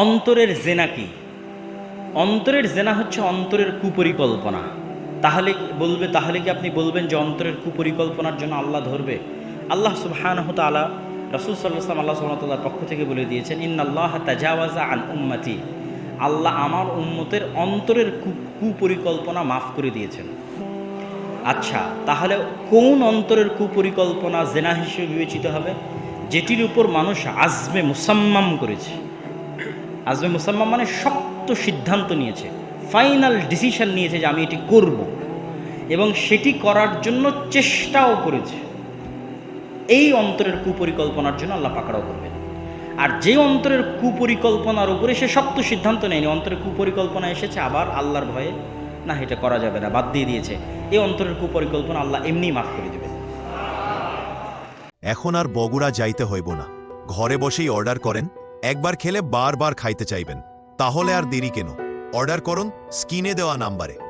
অন্তরের জেনা কি? অন্তরের জেনা হচ্ছে অন্তরের কুপরিকল্পনা। তাহলে বলবে, তাহলে কি আপনি বলবেন যে অন্তরের কুপরিকল্পনার জন্য আল্লাহ ধরবে? আল্লাহ সুবহানাহ রাসূল সাল্লাল্লাহু আলাইহি আল্লাহ সুবহানাহু পক্ষ থেকে বলে দিয়েছেন, ইন্নাল্লাহ তাজাওয়াজা আন উম্মতি। আল্লাহ আমার উম্মতের অন্তরের কুপরিকল্পনা মাফ করে দিয়েছেন। আচ্ছা তাহলে কোন অন্তরের কুপরিকল্পনা জেনা হিসেবে বিবেচিত হবে? যেটির উপর মানুষ আজমে মুসাম্মাম করেছে। আজমে মুসাম্মাম মানে শক্ত সিদ্ধান্ত নিয়েছে ফাইনাল ডিসিশন নিয়েছে যে আমি এটি করব। এবং সেটি করার জন্য চেষ্টাও করেছে। এই অন্তরের কুপরিকল্পনার জন্য আল্লাহ পাকড়াও করবেন। আর যে অন্তরের কুপরিকল্পনার উপরে সে শক্ত সিদ্ধান্ত নেয়নি, অন্তরের কুপরিকল্পনা এসেছে, আবার আল্লাহর ভয়ে, না, এটা করা যাবে না, বাদ দিয়ে দিয়েছে। এই অন্তরের কুপরিকল্পনা আল্লাহ এমনি মাফ করে দেবে এখন আর বগুড়া যাইতে হইব না। ঘরে বসেই অর্ডার করেন একবার খেলে বারবার খাইতে চাইবেন। তাহলে আর দেরি কেন? অর্ডার করুন স্কিনে দেওয়া নাম্বারে।